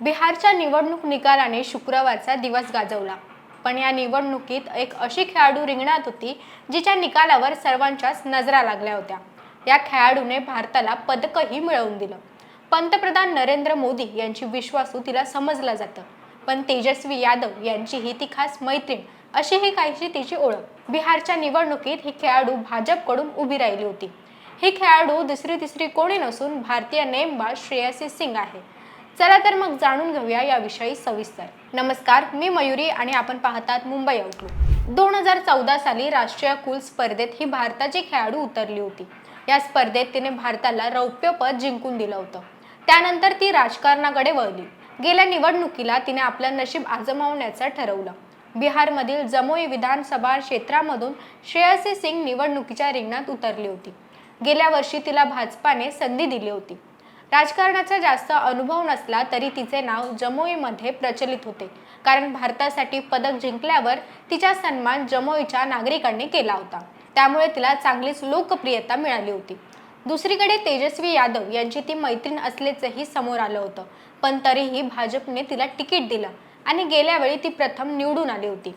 बिहारच्या निवडणूक निकालाने शुक्रवारचा दिवस गाजवला. पण या निवडणुकीत एक अशी खेळाडू रिंगणात होती जिच्या निकालावर सर्वांच्याच नजरा लागल्या होत्या. या खेळाडूने भारताला पदकही मिळवून दिलं. पंतप्रधान नरेंद्र मोदी यांची विश्वासू तिला समजलं जातं. पण तेजस्वी यादव यांची ही ती खास मैत्रीण अशी ही काहीशी तिची ओळख. बिहारच्या निवडणुकीत ही खेळाडू भाजपकडून उभी राहिली होती. ही खेळाडू दुसरी तिसरी कोणी नसून भारतीय नेमबाज श्रेयसी सिंग आहे. चला तर मग जाणून घेऊया याविषयी सविस्तर. नमस्कार मी मयुरी आणि आपण पाहतात मुंबई आउटलुक दोन हजार चौदा साली राष्ट्रीय कुल स्पर्धेत ही भारताची खेळाडू उतरली होती. या स्पर्धेत तिने भारताला रौप्यपद जिंकून दिलं होतं. त्यानंतर ती राजकारणाकडे वळली. गेल्या निवडणुकीला तिने आपलं नशीब आजमावण्याचं ठरवलं. बिहारमधील जमोई विधानसभा क्षेत्रामधून श्रेयसी सिंग निवडणुकीच्या रिंगणात उतरली होती. गेल्या वर्षी तिला भाजपाने संधी दिली होती. राजकारणाचा जास्त अनुभव नसला तरी तिचे नाव जमोईमध्ये प्रचलित होते. कारण भारतासाठी पदक जिंकल्यावर तिचा सन्मान जमोईच्या नागरिकांनी केला होता. त्यामुळे तिला चांगलीच लोकप्रियता मिळाली होती. दुसरीकडे तेजस्वी यादव यांची ती मैत्रीण असल्याचंही समोर आलं होतं. पण तरीही भाजपने तिला तिकीट दिलं आणि गेल्यावेळी ती प्रथम निवडून आली होती.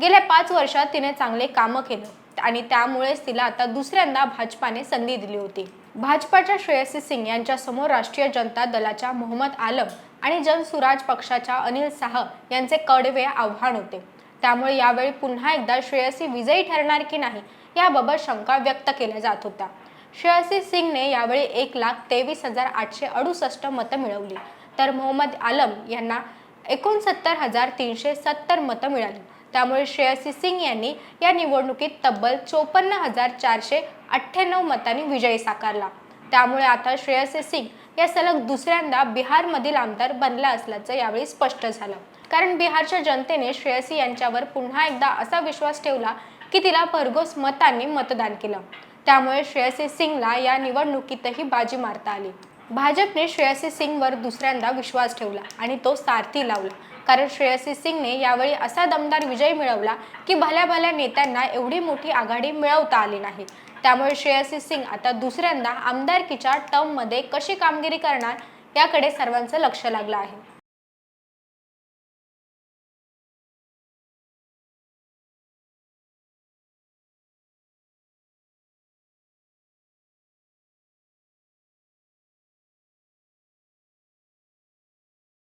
गेल्या पाच वर्षात तिने चांगले कामं केलं. आणि त्यामुळेच तिला आता दुसऱ्यांदा भाजपाने संधी दिली होती. भाजपाच्या श्रेयसी सिंग यांच्या समोर राष्ट्रीय जनता दलाच्या मोहम्मद आलम आणि जनसुराज पक्षाच्या अनिल शाह यांचे कडवे आव्हान होते. त्यामुळे यावेळी पुन्हा एकदा श्रेयसी विजयी ठरणार की नाही याबाबत शंका व्यक्त केल्या जात होत्या. श्रेयसी सिंगने यावेळी एक लाख तेवीस हजार आठशे अडुसष्ट मतं मिळवली. तर मोहम्मद आलम यांना एकोणसत्तर हजार तीनशे सत्तर मतं मिळाली. त्यामुळे श्रेयसी सिंग यांनी या निवडणुकीत तब्बल चोपन्न हजार चारशे अठ्ठ्याण्णव मतांनी विजय साकारला. त्यामुळे आता श्रेयसी सिंग या सलग दुसऱ्यांदा बिहारमधील आमदार बनला असल्याचं यावेळी स्पष्ट झालं. कारण बिहारच्या जनतेने श्रेयसी यांच्यावर पुन्हा एकदा असा विश्वास ठेवला की तिला भरघोस मतांनी मतदान केलं. त्यामुळे श्रेयसी सिंगला या निवडणुकीतही बाजी मारता आली. भाजपने श्रेयसी सिंगवर दुसऱ्यांदा विश्वास ठेवला आणि तो सारथी लावला. कारण श्रेयसी सिंगने यावेळी असा दमदार विजय मिळवला की भल्या भल्या नेत्यांना एवढी मोठी आघाडी मिळवता आली नाही. त्यामुळे श्रेयसी सिंग आता दुसऱ्यांदा आमदारकीच्या टर्ममध्ये कशी कामगिरी करणार याकडे सर्वांचं लक्ष लागलं आहे.